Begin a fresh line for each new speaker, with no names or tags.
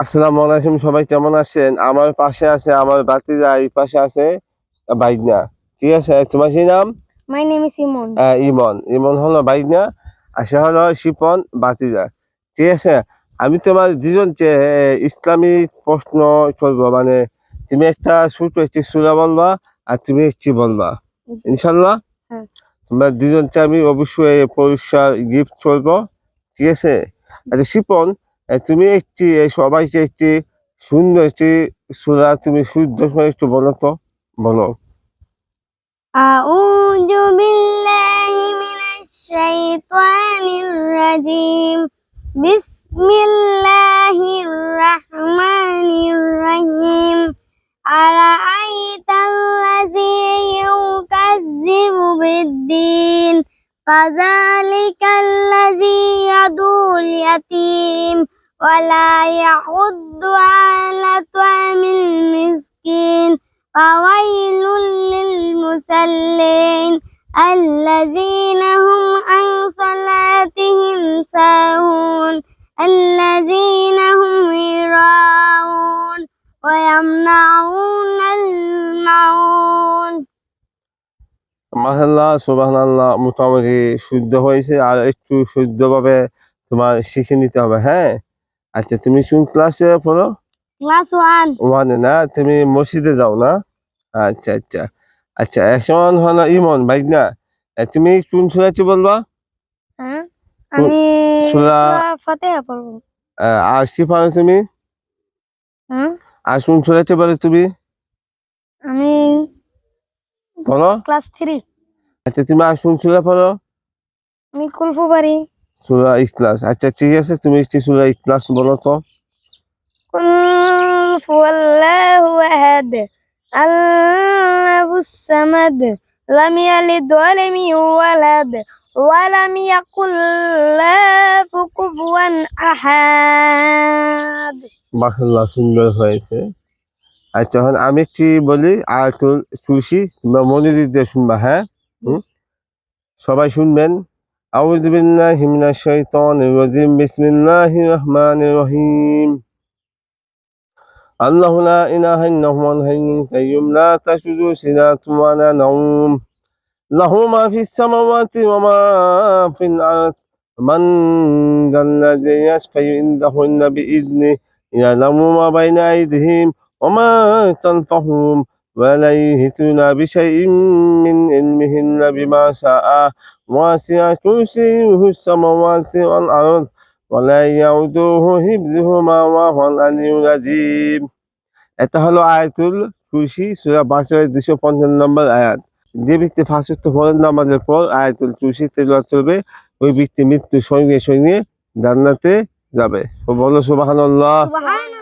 আসসালামু আলাইকুম সবাই কেমন আছেন? আমার পাশে আছে আমার বাতিজা এই পাশে আছে বাইকনা ঠিক আছে তোমার কি নাম?
Name is Simon.
আহ, ইমন। ইমন হলো বাইকনা আর সে হলো শিপন বাতিজা ঠিক আছে আমি তোমার দুজনকে ইসলামিক প্রশ্ন করব। মানে তুমি একটা ছোট একটি সুরা বলবা আর তুমি একটি বলবা। ইনশাল্লাহ
হ্যাঁ।
তোমার দুজনকে আমি অবশ্যই পুরস্কার গিফট করব। ঠিক আছে? আচ্ছা শিপন তুমি একটি এই সবাইকে একটি সুন্দর একটি সুরা তুমি শুদ্ধ করে একটু বলো তো বলো
أعوذ بالله من الشيطان الرجيم بسم الله الرحمن الرحيم أرأيت الذي يكذب بالدين فذلك الذي يدعو اليتيم ولا يحض على طعام المسكين فويل للمصلين الذين هم عن صلاتهم ساهون الذين هم يراءون ويمنعون المعون
মাসাল্লাহ সুবাহ মোটামুটি শুদ্ধ হয়েছে আর একটু শুদ্ধভাবে তোমার শিখে নিতে হবে হ্যাঁ আচ্ছা তুমি কোন ক্লাসে পড়ো?
Class 1
ওয়ানে না? তুমি মসজিদে যাও না? আচ্ছা আচ্ছা। আচ্ছা এখন হলো ইমন বাইক না তুমি কোন সুরাটি বলবা
হ্যাঁ? আমি
সূরা-
ফাতিহা পড়ব।
আর কি পারো তুমি?
হ্যাঁ?
আর কোন সুরাটি বলো তুমি?
আমি
বলো।
ক্লাস 3
আচ্ছা তুমি আর কোন সুরা পড়ো?
আমি কুলফু পারি
সুরা ইখলাস। আচ্ছা ঠিক আছে তুমি একটি সুরা ইখলাস বলো তো
কুল হুয়াল্লাহু আহাদ আল্লাহুস সামাদ লাম ইয়ালিদ ওয়া লাম ইউলাদ ওয়া লাম ইয়াকুল লাহু কুফুয়ান
আহাদ। মাশাআল্লাহ সুন্দর হয়েছে। আচ্ছা এখন আমি একটি বলি? আর তুলসী তোমরা মনোযোগ দিয়ে শুনবা হ্যাঁ? সবাই শুনবেন? أعوذ بالله من الشيطان الرجيم بسم الله الرحمن الرحيم الله لا إله إلا هو الحي القيوم لا تشذو سنة ولا نوم له ما في السماوات وما في الأرض من ذا الذي يشفع عنده إلا بإذنه يعلم ما بين أيديهم وما تلفهم ولا يحيطون بشيء من علمه إلا بما شاء وسع كرسيه السماوات والأرض ولا يعوده حفظهما وهو العلي العظيم এটা হলো আয়াতুল কুরসি সূরা বাকারার 255 নম্বর আয়াত যে ব্যক্তি ফার্স্ট ফরজ নামাজের পর আয়াতুল কুরসি তেলাওয়াত করবে ওই ব্যক্তি মৃত্যুর সঙ্গে সঙ্গে জান্নাতে যাবে তো বলো সুবহানাল্লাহ
سبحان